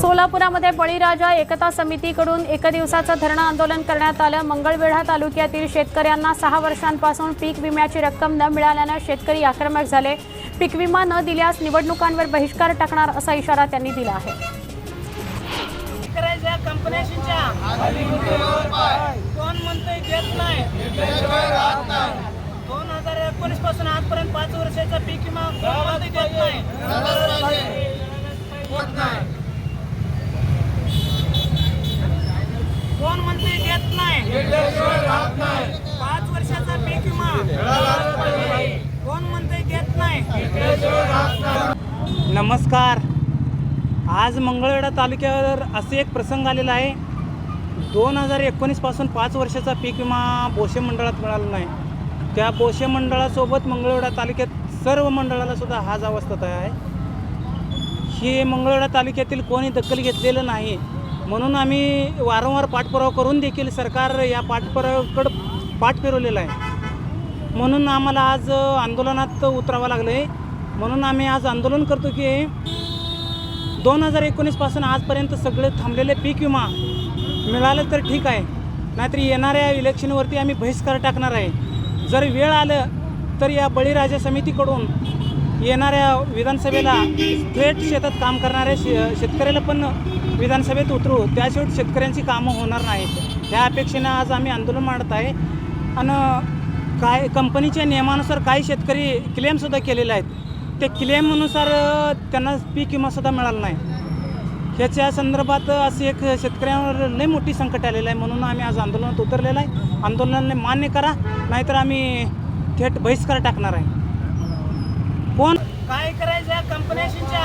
सोलापुरामध्ये बळीराजा एकता समितीकडून एक दिवसाचं धरणं आंदोलन करण्यात आलं. मंगळवेढा तालुक्यातील शेतकऱ्यांना सहा वर्षांपासून पीक विम्याची रक्कम न मिळाल्यानं शेतकरी आक्रमक झाले. पीक विमा न दिल्यास निवडणुकांवर बहिष्कार टाकणार असा इशारा त्यांनी दिला आहे. कोण दोन हजार एकोणीसपासून आजपर्यंत पाच वर्षाचा पीक विमा कोण म्हणतंय देत नाही कोण म्हणतंय देत नाही पाच वर्षाचा पीक विमा कोण म्हणतंय देत नाही नमस्कार. आज मंगळवेढा तालुक्यावर असे एक प्रसंग आलेला आहे. दोन हजार एकोणीसपासून पाच वर्षाचा पीक विमा बोशे मंडळात मिळाला नाही. त्या बोशे मंडळासोबत मंगळवेढा तालुक्यात सर्व मंडळाला सुद्धा हाच अवस्था आहे. हे मंगळवेढा तालुक्यातील कोणी दखल घेतलेलं नाही. म्हणून आम्ही वारंवार पाठपुरावा करून देखील सरकार या पाठपुराव्याकडं पाठ फिरवलेला आहे. म्हणून आम्हाला आज आंदोलनात उतरावं लागलं आहे म्हणून आम्ही आज आंदोलन करतो की दोन हजार एकोणीसपासून आजपर्यंत सगळे थांबलेले पीक विमा मिळालं तर ठीक आहे. नाहीतर येणाऱ्या इलेक्शनवरती आम्ही बहिष्कार टाकणार आहे. जर वेळ आलं तर या बळीराजा समितीकडून येणाऱ्या विधानसभेला थेट शेतात काम करणाऱ्या शे शेतकऱ्याला पण विधानसभेत उतरू. त्याशिवाय शेतकऱ्यांची कामं होणार नाहीत. ह्या अपेक्षेनं आज आम्ही आंदोलन मांडत आहे. आणि काय कंपनीच्या नियमानुसार काही शेतकरी क्लेमसुद्धा केलेले आहेत. ते क्लेमनुसार त्यांना पीक विमासुद्धा मिळाला नाही. ह्याच्या संदर्भात असे एक शेतकऱ्यांवर लई मोठी संकट आलेलं आहे. म्हणून आम्ही आज आंदोलनात उतरलेलं आहे. आंदोलनाने मान्य करा नाहीतर आम्ही थेट बहिष्कार टाकणार आहे. कोण? काय करायचं कंपन्याशीच्या